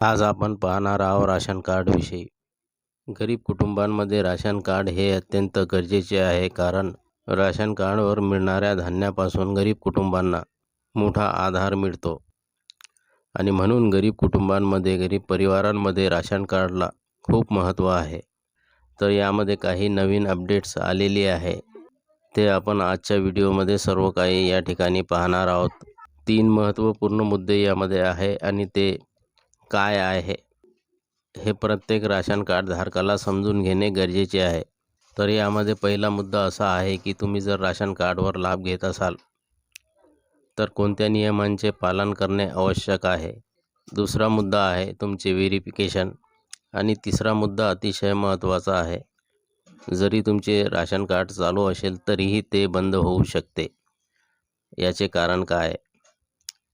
आज आपण पाहणार आहोत राशन कार्डविषयी गरीब कुटुंबांमध्ये राशन कार्ड हे अत्यंत गरजेचे आहे कारण राशन कार्डवर मिळणाऱ्या धान्यापासून गरीब कुटुंबांना मोठा आधार मिळतो. आणि म्हणून गरीब कुटुंबांमध्ये गरीब परिवारांमध्ये राशन कार्डला खूप महत्त्व आहे. तर यामध्ये काही नवीन अपडेट्स आलेली आहे. ते आपण आजच्या व्हिडिओमध्ये सर्व काही या ठिकाणी पाहणार आहोत. तीन महत्त्वपूर्ण मुद्दे यामध्ये आहे आणि ते काय आहे? हे प्रत्येक राशन कार्ड धारकाला समजून घेणे गरजेचे आहे. तर यामध्ये पहिला मुद्दा असा आहे की तुम्ही जर राशन कार्डवर लाभ घेत असाल तर कोणत्या नियमांचे पालन करणे आवश्यक आहे? दुसरा मुद्दा आहे तुमचे व्हेरिफिकेशन. आणि तिसरा मुद्दा अतिशय महत्त्वाचा आहे. जरी तुमचे राशन कार्ड चालू असेल तरीही ते बंद होऊ शकते. याचे कारण काय?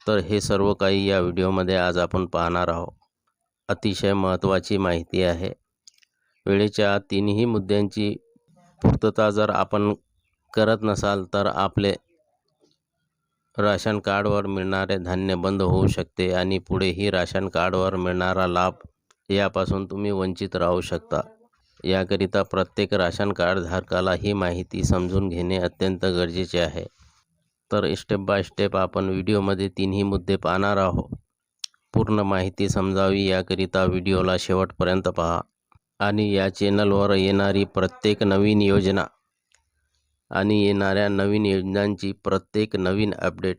तर हे सर्व काही या व्हिडिओमध्ये आज आपण पाहणार आहोत. अतिशय महत्त्वाची माहिती आहे. वेळेच्या तिन्ही मुद्द्यांची पूर्तता जर आपण करत नसाल तर आपले राशन कार्डवर मिळणारे धान्य बंद होऊ शकते आणि पुढेही राशन कार्डवर मिळणारा लाभ यापासून तुम्ही वंचित राहू शकता. याकरिता प्रत्येक राशन कार्डधारकाला ही माहिती समजून घेणे अत्यंत गरजेचे आहे. तर स्टेप बाय स्टेप आपण व्हिडिओमध्ये तिन्ही मुद्दे पाहणार आहोत. पूर्ण माहिती समजावी याकरिता व्हिडिओला शेवटपर्यंत पहा आणि या चॅनलवर येणारी प्रत्येक नवीन योजना आणि येणाऱ्या नवीन योजनांची प्रत्येक नवीन अपडेट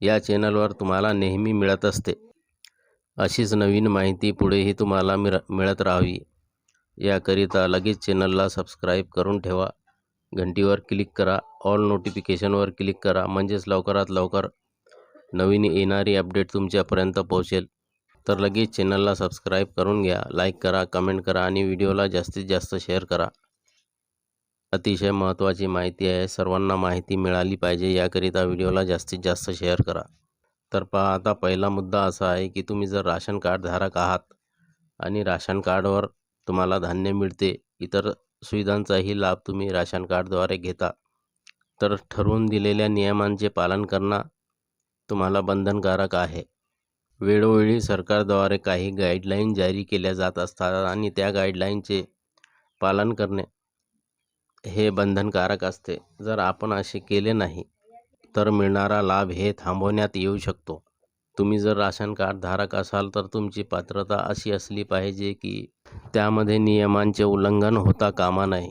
या चॅनलवर तुम्हाला नेहमी मिळत असते. अशीच नवीन माहिती पुढेही तुम्हाला मिळ मिळत राहावी. याकरिता लगेच चॅनलला सबस्क्राईब करून ठेवा. घंटीवर क्लिक करा. ऑल नोटिफिकेशनवर क्लिक करा. म्हणजेच लवकरात लवकर नवीन येणारी अपडेट तुमच्यापर्यंत पोहोचेल. तर लगेच चॅनलला सबस्क्राईब करून घ्या. लाईक करा कमेंट करा आणि व्हिडिओला जास्तीत जास्त शेअर करा. अतिशय महत्त्वाची माहिती आहे. सर्वांना माहिती मिळाली पाहिजे. याकरिता व्हिडिओला जास्तीत जास्त शेअर करा. तर पहा आता पहिला मुद्दा असा आहे की तुम्ही जर राशन कार्ड धारक आहात आणि राशन कार्डवर तुम्हाला धान्य मिळते इतर सुविधांचाही लाभ तुम्ही राशन कार्डद्वारे घेता. तर ठरवून दिलेल्या नियमांचे पालन करणं तुम्हाला बंधनकारक आहे. वेळोवेळी सरकारद्वारे काही गाईडलाईन जारी केल्या जात असतात आणि त्या गाईडलाईनचे पालन करणे हे बंधनकारक असते. जर आपण असे केले नाही तर मिळणारा लाभ हे थांबवण्यात येऊ शकतो. तुम्ही जर राशन कार्ड धारक असाल तर तुमची पात्रता अशी असली पाहिजे की त्यामध्ये नियमांचे उल्लंघन होता कामा नये.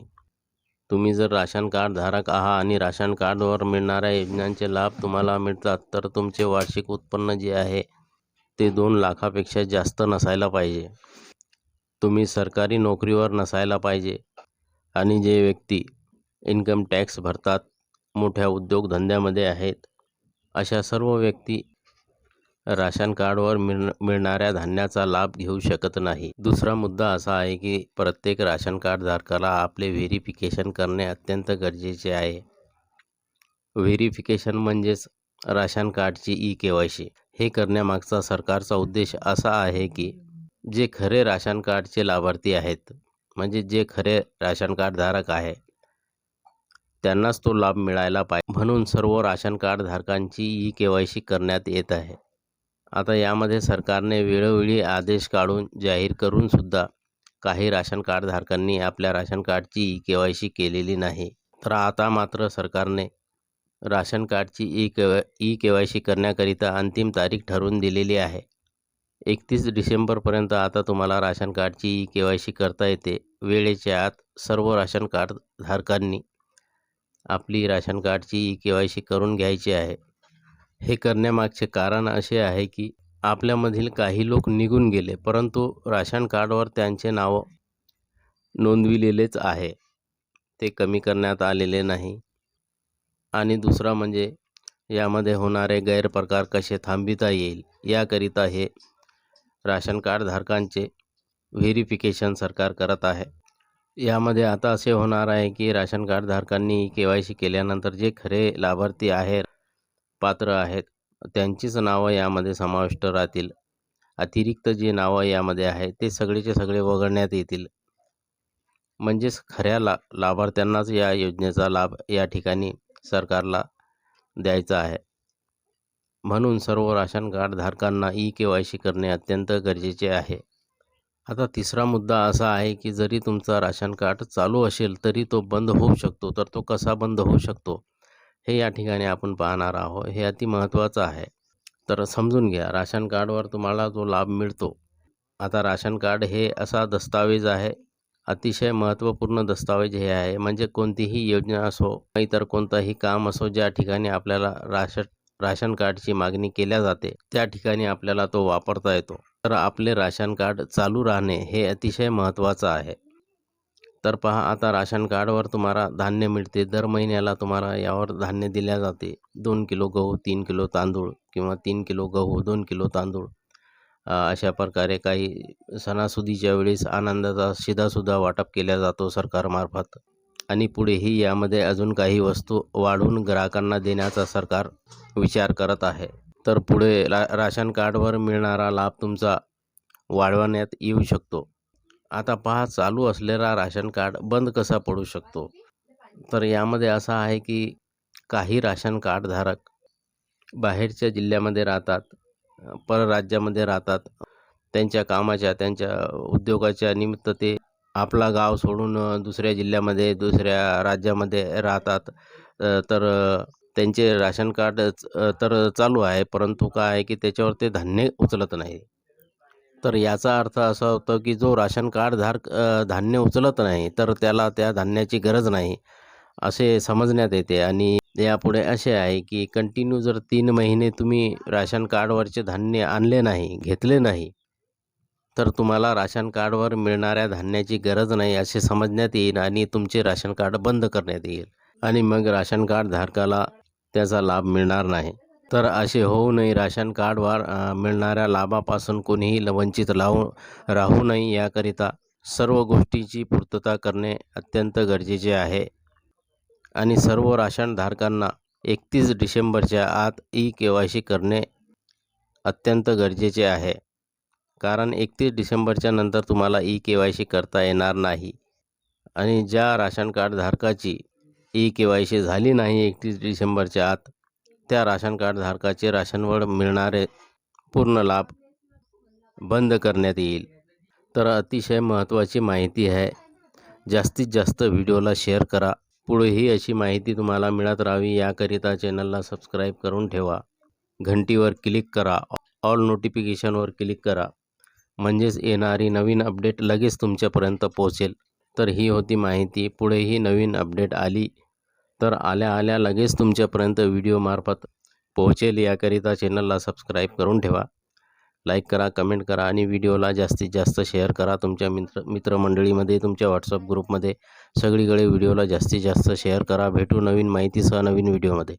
तुम्ही जर राशन कार्ड धारक आहात आणि राशन कार्डवर मिळणाऱ्या योजनांचे लाभ तुम्हाला मिळतात तर तुमचे वार्षिक उत्पन्न जे आहे ते दोन लाखापेक्षा जास्त नसायला पाहिजे. तुम्ही सरकारी नोकरीवर नसायला पाहिजे आणि जे व्यक्ती इन्कम टॅक्स भरतात मोठ्या उद्योगधंद्यामध्ये आहेत अशा सर्व व्यक्ती राशन कार्डवर मिळ मिळणाऱ्या धान्याचा लाभ घेऊ शकत नाही. दुसरा मुद्दा असा आहे की प्रत्येक राशन कार्ड धारकाला आपले व्हेरिफिकेशन करणे अत्यंत गरजेचे आहे. व्हेरिफिकेशन म्हणजेच राशन कार्डची ई के वाय सी. हे करण्यामागचा सरकारचा उद्देश असा आहे की जे खरे राशन कार्डचे लाभार्थी आहेत म्हणजे जे खरे राशन कार्डधारक आहे त्यांनाच तो लाभ मिळायला पाहिजे. म्हणून सर्व राशन कार्डधारकांची ई के वाय सी करण्यात येत आहे. आता यामध्ये सरकारने वेळोवेळी आदेश काढून जाहीर करून सुद्धा काही राशन कार्डधारकांनी आपल्या राशन कार्डची ई के वाय सी केलेली नाही. तर आता मात्र सरकारने राशन कार्डची E K Y E K Y C करण्याकरिता अंतिम तारीख ठरवून दिलेली आहे. एकतीस डिसेंबरपर्यंत आता तुम्हाला राशन कार्डची ई के वाय सी करता येते. वेळेच्या आत सर्व राशन कार्ड धारकांनी आपली राशन कार्डची ई के वाय सी करून घ्यायची आहे. हे करण्यामागचे कारण असे आहे की आपल्यामधील काही लोक निघून गेले परंतु राशन कार्डवर त्यांचे नाव नोंदविलेलेच आहे. ते कमी करण्यात आलेले नाही. आणि दुसरा म्हणजे यामध्ये होणारे गैरप्रकार कसे थांबविता येईल याकरिता हे राशन कार्डधारकांचे व्हेरिफिकेशन सरकार करत आहे. यामध्ये आता असे होणार आहे की राशन कार्डधारकांनी के वाय सी केल्यानंतर जे खरे लाभार्थी आहे पात्र आहेत. त्यांचीच नावं यामध्ये समाविष्ट राहतील. अतिरिक्त जे नावं यामध्ये आहे ते सगळेचे सगळे वगळण्यात येतील. म्हणजेच खऱ्या ला लाभार्थ्यांनाच या योजनेचा लाभ या ठिकाणी सरकारला द्यायचा आहे. म्हणून सर्व राशन कार्डधारकांना ई के वाय सी करणे अत्यंत गरजेचे आहे. आता तिसरा मुद्दा असा आहे की जरी तुमचा राशन कार्ड चालू असेल तरी तो बंद होऊ शकतो. तर तो कसा बंद होऊ शकतो? हे या ठिकाणी आपण पाहणार आहोत. हे अति महत्त्वाचं आहे. तर समजून घ्या राशन कार्डवर तुम्हाला जो लाभ मिळतो आता राशन कार्ड हे असा दस्तावेज आहे अतिशय महत्त्वपूर्ण दस्तावेज हे आहे. म्हणजे कोणतीही योजना असो इतर कोणतंही काम असो ज्या ठिकाणी आपल्याला राशन राशन कार्डची मागणी केल्या जाते त्या ठिकाणी आपल्याला तो वापरता येतो. तर आपले राशन कार्ड चालू राहणे हे अतिशय महत्त्वाचं आहे. तर पहा आता राशन कार्डवर तुम्हाला धान्य मिळते. दर महिन्याला तुम्हाला यावर धान्य दिल्या जाते. दोन किलो गहू तीन किलो तांदूळ किंवा तीन किलो गहू दोन किलो तांदूळ. अशा प्रकारे काही सणासुदीच्या वेळेस आनंदाचा शिधासुद्धा वाटप केला जातो सरकारमार्फत. आणि पुढेही यामध्ये अजून काही वस्तू वाढवून ग्राहकांना देण्याचा सरकार विचार करत आहे. तर पुढे रा राशन कार्डवर मिळणारा लाभ तुमचा वाढवण्यात येऊ शकतो. आता पहा चालू असलेला राशन कार्ड बंद कसा पडू शकतो? तर यामध्ये असं आहे की काही राशन कार्डधारक बाहेरच्या जिल्ह्यामध्ये राहतात परराज्यामध्ये राहतात. त्यांच्या कामाच्या त्यांच्या उद्योगाच्या निमित्त ते आपला गाव सोडून दुसऱ्या जिल्ह्यामध्ये दुसऱ्या राज्यामध्ये राहतात. तर त्यांचे राशन कार्ड तर चालू आहे. परंतु काय आहे की त्याच्यावर ते धान्य उचलत नाही. तर याचा अर्थ असा होतो की जो राशन कार्डधारक धान्य उचलत नाही तर त्याला त्या धान्याची गरज नाही असे समजण्यात येते. आणि यापुढे असे आहे की कंटिन्यू जर तीन महिने तुम्ही राशन कार्डवरचे धान्य आणले नाही घेतले नाही तर तुम्हाला राशन कार्डवर मिळणाऱ्या धान्याची गरज नाही असे समजण्यात येईल आणि तुमचे राशन कार्ड बंद करण्यात येईल. आणि मग राशन कार्ड धारकाला त्याचा लाभ मिळणार नाही. तर असे होऊ नये. राशन कार्डवर मिळणाऱ्या लाभापासून कोणीही वंचित लावू राहू नये. याकरिता सर्व गोष्टीची पूर्तता करणे अत्यंत गरजेचे आहे. आणि सर्व राशनधारकांना एकतीस डिसेंबरच्या आत ई के वाय सी करणे अत्यंत गरजेचे आहे. कारण एकतीस डिसेंबरच्या नंतर तुम्हाला ई के वाय सी करता येणार नाही. आणि ज्या राशन कार्डधारकाची ई के वाय सी झाली नाही एकतीस डिसेंबरच्या आत त्या राशन कार्ड धारकाचे राशनवर मिळणारे पूर्ण लाभ बंद करण्यात येईल. तर अतिशय महत्त्वाची माहिती आहे. जास्तीत जास्त व्हिडिओला शेअर करा. पुढेही अशी माहिती तुम्हाला मिळत राहावी याकरिता चॅनलला सबस्क्राईब करून ठेवा. घंटीवर क्लिक करा. ऑल नोटिफिकेशनवर क्लिक करा. म्हणजेच येणारी नवीन अपडेट लगेच तुमच्यापर्यंत पोहोचेल. तर ही होती माहिती. पुढेही नवीन अपडेट आली तर आल्या आल्या लगेच तुमच्यापर्यंत व्हिडिओमार्फत पोहोचेल. याकरिता चॅनलला सबस्क्राईब करून ठेवा. लाईक करा कमेंट करा आणि व्हिडिओला जास्तीत जास्त शेअर करा. तुमच्या मित्र मित्रमंडळीमध्ये तुमच्या व्हॉट्सअप ग्रुपमध्ये सगळीकडे व्हिडिओला जास्तीत जास्त शेअर करा. भेटू नवीन माहितीसह नवीन व्हिडिओमध्ये.